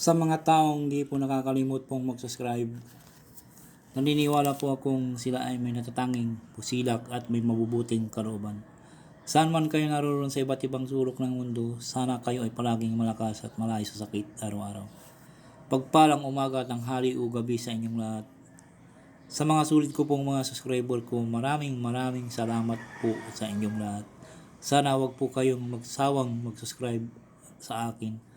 Sa mga taong di po nakakalimot pong mag-subscribe, naniniwala po akong sila ay may natatanging pusilak at may mabubuting kalooban. Saan man kayo naroon sa iba't ibang sulok ng mundo, sana kayo ay palaging malakas at malayo sa sakit araw-araw. Pagpalang umaga, tanghali o gabi sa inyong lahat. Sa mga sulit ko pong mga subscriber ko, maraming maraming salamat po sa inyong lahat. Sana wag po kayong magsawang mag-subscribe sa akin.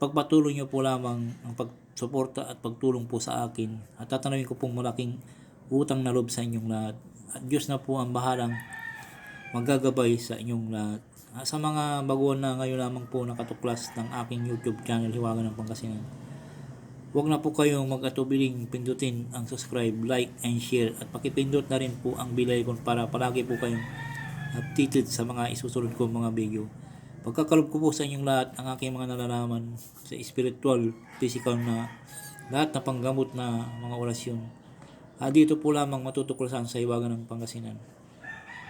Pagpatuloy niyo po lamang ang pagsuporta at pagtulong po sa akin at tatanawin ko pong malaking utang na loob sa inyong lahat. At Diyos na po ang bahalang magagabay sa inyong lahat. Ah, Sa mga baguhan na ngayon lamang po nakatuklas ng aking YouTube channel Hiwaga ng Pangasinan. Huwag na po kayong mag-atubiling pindutin ang subscribe, like, and share at pakipindot na rin po ang bell icon para palagi po kayong updated sa mga isusunod kong mga video. Pagkakalob ko po sa inyong lahat ang aking mga nalalaman sa spiritual, physical na lahat na panggamot na mga orasyon. Ah, dito po lamang matutuklasan sa Hiwaga ng Pangasinan.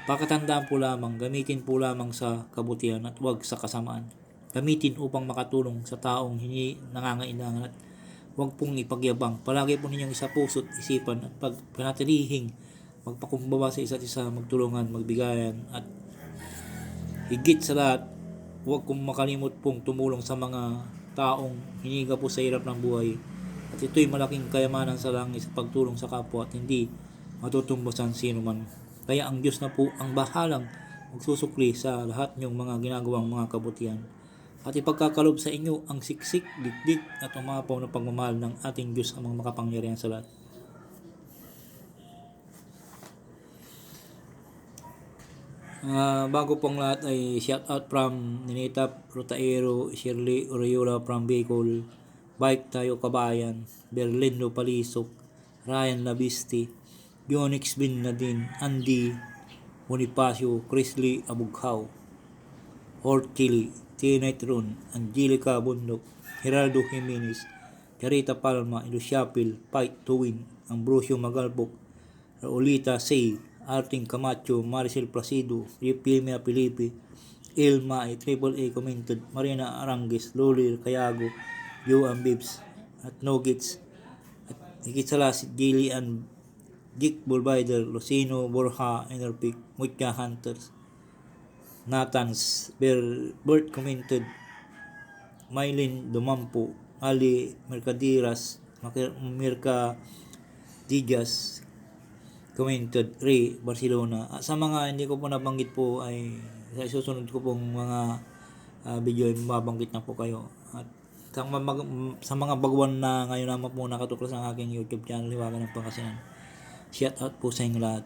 Pakatandaan po lamang, gamitin po lamang sa kabutihan at huwag sa kasamaan. Gamitin upang makatulong sa taong hindi nangangailangan at huwag pong ipagyabang. Palagi po ninyong isa puso't isipan at pag panatilihing magpakumbaba sa isa't isa, magtulungan, magbigayan at higit sa lahat, huwag kong makalimot pong tumulong sa mga taong hiniga po sa hirap ng buhay. At ito'y malaking kayamanan sa langit sa pagtulong sa kapwa at hindi matutumbasan sino man. Kaya ang Diyos na po ang bahalang magsusukli sa lahat niyong mga ginagawang mga kabutihan. At ipagkakalob sa inyo ang siksik, dikdik at umapaw na pagmamahal ng ating Diyos ang mga makapangyarihan sa lahat. Ah, bago pong lahat ay shout out from Ninita Rotaero, Shirley Oriola from Bicol, Bike Tayo Kabayan, Berlindo Palisok, Ryan Labisti, Bionix Bin Nadine, Andy Bonifacio, Chrisley Abughaw, Orchili, Tinite Run, Angelica Bundok, Geraldo Jimenez, Carita Palma, Ilusiapil, Fight to Win, Ambrosio Magalbok, Raulita Say, Arting Camacho, Maricel Placido, Pilmia Pilipi, Ilma, ay Triple A commented, Marina Arangues, Loli Cayago, Joan Bibs, at Nogits, at higit sa lahat and Dick Bulbider, Lucino, Borja, Enerpic, Mutya Hunters, Nathans, Ber, Bert commented, Mylin Dumampo, Ali Mercadiras, Makir- Mirka Commented, Ray Barcelona. Sa mga hindi ko po nabanggit po ay sa susunod ko pong mga ah, video ay mabanggit na po kayo. At sa mga, mag- sa mga baguhan na ngayon naman po nakatuklas ang aking YouTube channel, Hiwaga ng Pangasinan. Shout out po sa inyo lahat.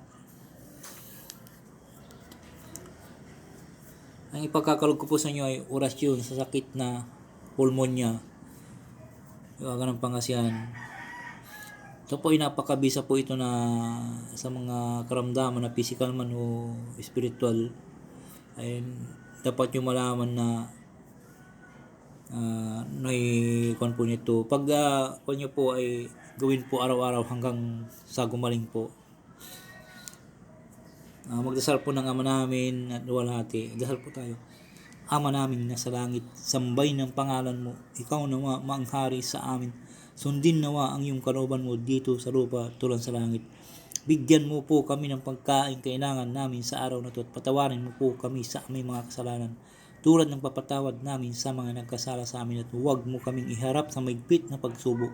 Ang ipagkakalog ko po sa inyo ay orasyon sa sakit na pulmonya. Hiwaga ng Pangasinan. Ito po ay napakabisa po ito na sa mga karamdaman na physical man o spiritual ay dapat nyo malaman na uh, naikon po nito. Pag uh, nyo po ay gawin po araw-araw hanggang sa gumaling po. Ah, magdasal po ng Ama namin at luwalhati. Dasal po tayo. Ama namin na sa langit, sambay ng pangalan mo. Ikaw nawa maanghari sa amin. Sundin nawa ang iyong kalooban mo dito sa lupa tulad sa langit. Bigyan mo po kami ng pagkain kailangan namin sa araw na ito at patawarin mo po kami sa aming mga kasalanan. Tulad ng papatawad namin sa mga nagkasala sa amin at huwag mo kaming iharap sa maigpit na pagsubok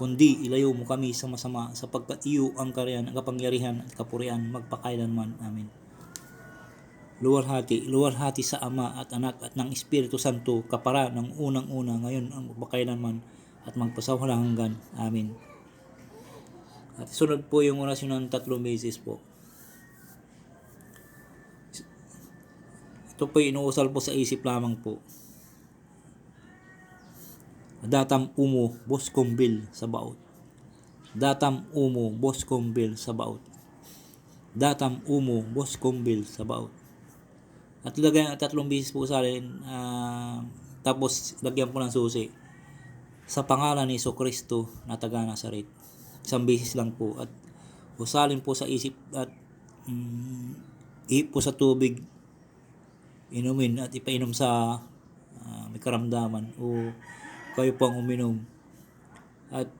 kundi ilayo mo kami sa masama sapagkat iyo ang kariyan, ang kapangyarihan at kapurian magpakailanman. Amen. Luwalhati, luwalhati sa Ama at Anak at ng Espiritu Santo, kapara ng unang-una, ngayon ang magpakailanman at magpasawalang hanggan. Amen. At sunod po yung orasyon ng tatlong beses po. Ito po inuusal po sa isip lamang po. Datam umo, bos kumbil sa baot. Datam umo, bos kumbil sa baot. Datam umo, bos kumbil sa baot. At lagyan tatlong bisis po sa akin, ah, tapos lagyan po ng susi. Sa pangalan ni Iso Kristo na taga Nazaret. Isang bisis lang po. At usalin po sa isip at mm, ihip po sa tubig inumin at ipainom sa ah, may karamdaman o kayo po ang uminom. At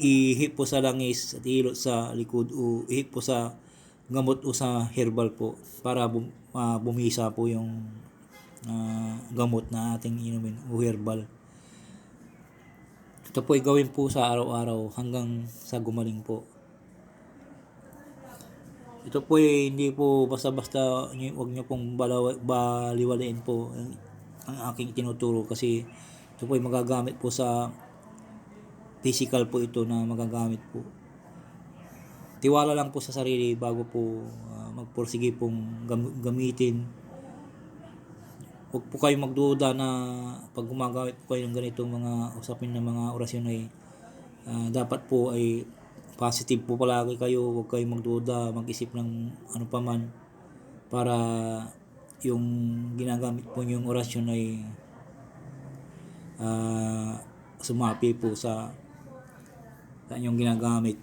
ihip po sa langis at ihilot sa likod o ihip po sa gamot o sa herbal po para bum, ah, bumisa po yung ah, gamot na ating inumin o herbal. Ito po ay gawin po sa araw-araw hanggang sa gumaling po. Ito po ay hindi po basta-basta nyo- wag niyo pong baliwalain po ang, ang aking tinuturo kasi ito po ay magagamit po sa physical po ito na magagamit po. Tiwala lang po sa sarili bago po ah, magpursige pong gam- gamitin. Huwag po kayong magduda na pag gumagamit po kayo ng ganitong mga usapin ng mga orasyon ay ah, dapat po ay positive po palagi kayo. Huwag kayong magduda, mag-isip ng ano pa man para yung ginagamit po yung orasyon ay ah, sumapi po sa sa inyong ginagamit.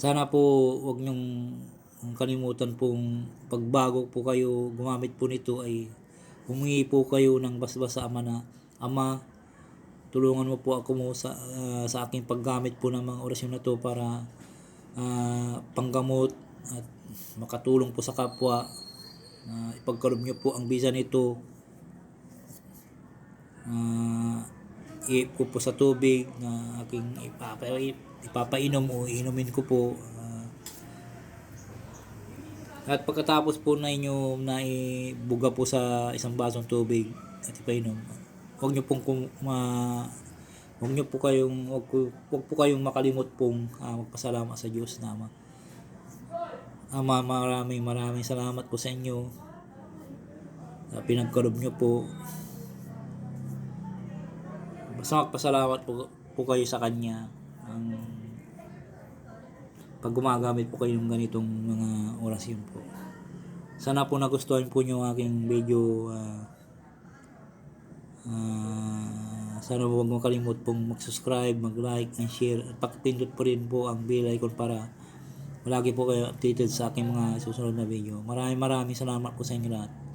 Sana po wag niyong kalimutan pong pagbago po kayo gumamit po nito ay humingi po kayo ng basbas sa ama na ama tulungan mo po ako mo sa ah, sa aking paggamit po ng mga orasyon na to para ah, panggamot at makatulong po sa kapwa na ipagkaloob niyo po ang bisa nito. Uh, iip ko po sa tubig na aking ipapa, ipapainom o inumin ko po ah, at pagkatapos po na inyo na ibuga po sa isang basong tubig at ipainom, huwag niyo pong kum, ma, huwag niyo po kayong huwag, ko- huwag po kayong makalimot pong ah, magpasalamat sa Diyos na Ama. Ama, maraming maraming salamat po sa inyo. Uh, pinagkaloob niyo po. Basta magpasalamat po, po kayo sa Kanya. Ang pag gumagamit po kayo ng ganitong mga orasyon po. Sana po nagustuhan po ang aking video. ah, ah, sana po huwag mo kalimut pong mag-subscribe, mag-like, and share. At pakipindot po rin po ang bell icon para Palagi po kayo updated sa aking mga susunod na video. Maraming maraming salamat po sa inyo lahat.